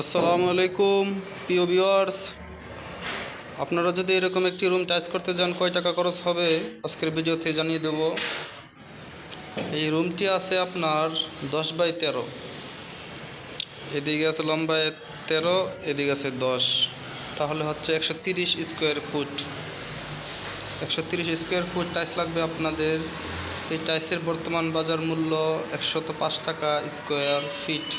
আসসালামু আলাইকুম, প্রিয় ভিউয়ার্স। আপনারা যদি এরকম একটি রুম টাইস করতে যান, কয় টাকা খরচ হবে? আজকের ভিডিওতে জানিয়ে দেব। এই রুমটি আছে আপনার দশ বাই তেরো। এদিকে আছে লম্বায় তেরো, এদিকে আছে দশ। তাহলে হচ্ছে একশো তিরিশ স্কোয়ার ফুট। একশো তিরিশ স্কোয়ার ফুট টাইস লাগবে আপনাদের। এই টাইসের বর্তমান বাজার মূল্য একশত পাঁচ টাকা স্কোয়ার ফিট।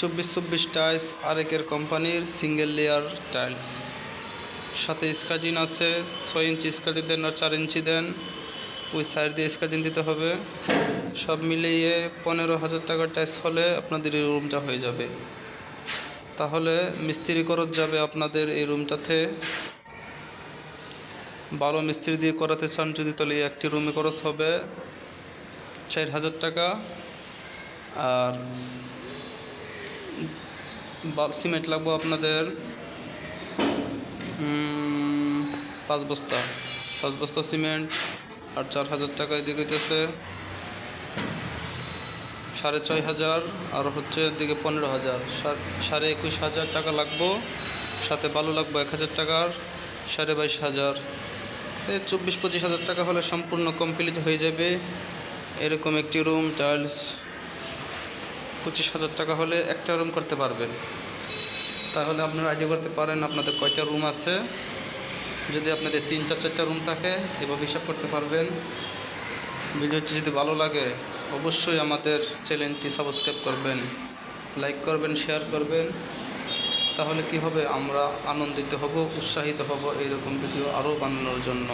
চব্বিশ চব্বিশ টাইলস আরেকের কোম্পানির সিঙ্গেল লেয়ার টাইলস। সাথে স্কাজিন আছে, ছয় ইঞ্চি স্কাজিন দেন আর চার ইঞ্চি দেন। ওই সাইড দিয়ে স্কাজিন দিতে হবে। সব মিলিয়ে পনেরো হাজার টাকার টাইলস হলে আপনাদের এই রুমটা হয়ে যাবে। তাহলে মিস্ত্রি খরচ যাবে আপনাদের এই রুমটাতে। ভালো মিস্ত্রি দিয়ে করাতে চান যদি তাহলে একটি রুমে খরচ হবে। চার হাজার টাকা। আর সিমেন্ট লাগবে আপনাদের পাঁচ বস্তা। পাঁচ বস্তা সিমেন্ট আর চার হাজার টাকা এদিকে হইতেছে সাড়ে ছয় হাজার আর হচ্ছে এদিকে পনেরো হাজার। সাড়ে একুশ হাজার টাকা লাগবো, সাথে বালু লাগবে এক হাজার টাকার, সাড়ে বাইশ হাজার। এই চব্বিশ পঁচিশ হাজার টাকা হলে সম্পূর্ণ কমপ্লিট হয়ে যাবে। এরকম একটি রুম, টাইলস পঁচিশ হাজার টাকা হলে একটা রুম করতে পারবেন। তাহলে আপনারা আইডিয়া করতে পারেন আপনাদের কয়টা রুম আছে। যদি আপনাদের তিনটা, চারটা রুম থাকে, এভাবে হিসাব করতে পারবেন। ভিডিওটি যদি ভালো লাগে, অবশ্যই আমাদের চ্যানেলটি সাবস্ক্রাইব করবেন, লাইক করবেন শেয়ার করবেন। তাহলে কি হবে? আমরা আনন্দিত হব, উৎসাহিত হব এইরকম ভিডিও আরও বানানোর জন্য।